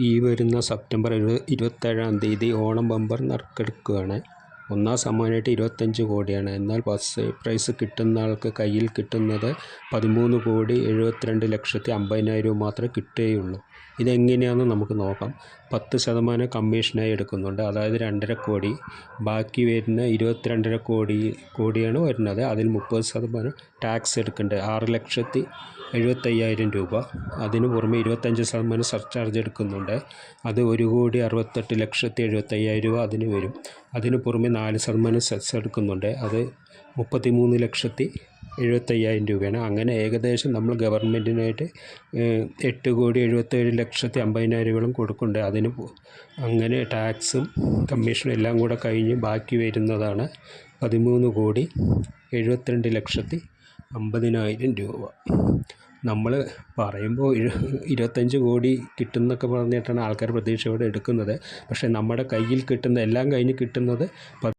ഈ വരുന്ന സെപ്റ്റംബർ ഇരു ഇരുപത്തേഴാം തീയതി ഓണം ബമ്പർ നറുക്കെടുക്കുകയാണ്. ഒന്നാം സമ്മാനമായിട്ട് ഇരുപത്തഞ്ച് കോടിയാണ്. എന്നാൽ ഫസ്റ്റ് പ്രൈസ് കിട്ടുന്ന ആൾക്ക് കയ്യിൽ കിട്ടുന്നത് പതിമൂന്ന് കോടി എഴുപത്തിരണ്ട് ലക്ഷത്തി അമ്പതിനായിരവും മാത്രമേ കിട്ടുകയുള്ളൂ. ഇതെങ്ങനെയാണെന്ന് നമുക്ക് നോക്കാം. പത്ത് ശതമാനം കമ്മീഷനായി എടുക്കുന്നുണ്ട്. അതായത് രണ്ടര കോടി. ബാക്കി വരുന്ന ഇരുപത്തിരണ്ടര കോടി കോടിയാണ് വരുന്നത്. അതിൽ മുപ്പത് ശതമാനം ടാക്സ് എടുക്കേണ്ടത് ആറ് ലക്ഷത്തി എഴുപത്തയ്യായിരം രൂപ. അതിന് പുറമെ ഇരുപത്തഞ്ച് ശതമാനം സർചാർജ് എടുക്കുന്നുണ്ട്. അത് ഒരു കോടി അറുപത്തെട്ട് ലക്ഷത്തി എഴുപത്തയ്യായിരം രൂപ അതിന് വരും. അതിന് പുറമെ നാല് ശതമാനം സെസ് എടുക്കുന്നുണ്ട്. അത് മുപ്പത്തി മൂന്ന് ലക്ഷത്തി എഴുപത്തയ്യായിരം രൂപയാണ്. അങ്ങനെ ഏകദേശം നമ്മൾ ഗവൺമെന്റിനായിട്ട് എട്ട് കോടി എഴുപത്തേഴ് ലക്ഷത്തി അമ്പതിനായിരങ്ങളും കൊടുക്കുന്നുണ്ട്. അതിന് അങ്ങനെ ടാക്സും കമ്മീഷനും എല്ലാം കൂടെ കഴിഞ്ഞ് ബാക്കി വരുന്നതാണ് പതിമൂന്ന് കോടി എഴുപത്തിരണ്ട് ലക്ഷത്തി അമ്പതിനായിരം രൂപ. നമ്മൾ പറയുമ്പോൾ ഇരുപത്തഞ്ച് കോടി കിട്ടുന്നൊക്കെ പറഞ്ഞിട്ടാണ് ആൾക്കാർ പ്രതീക്ഷയോടെ എടുക്കുന്നത്. പക്ഷേ നമ്മുടെ കയ്യിൽ കിട്ടുന്ന എല്ലാം കഴിഞ്ഞ് കിട്ടുന്നത്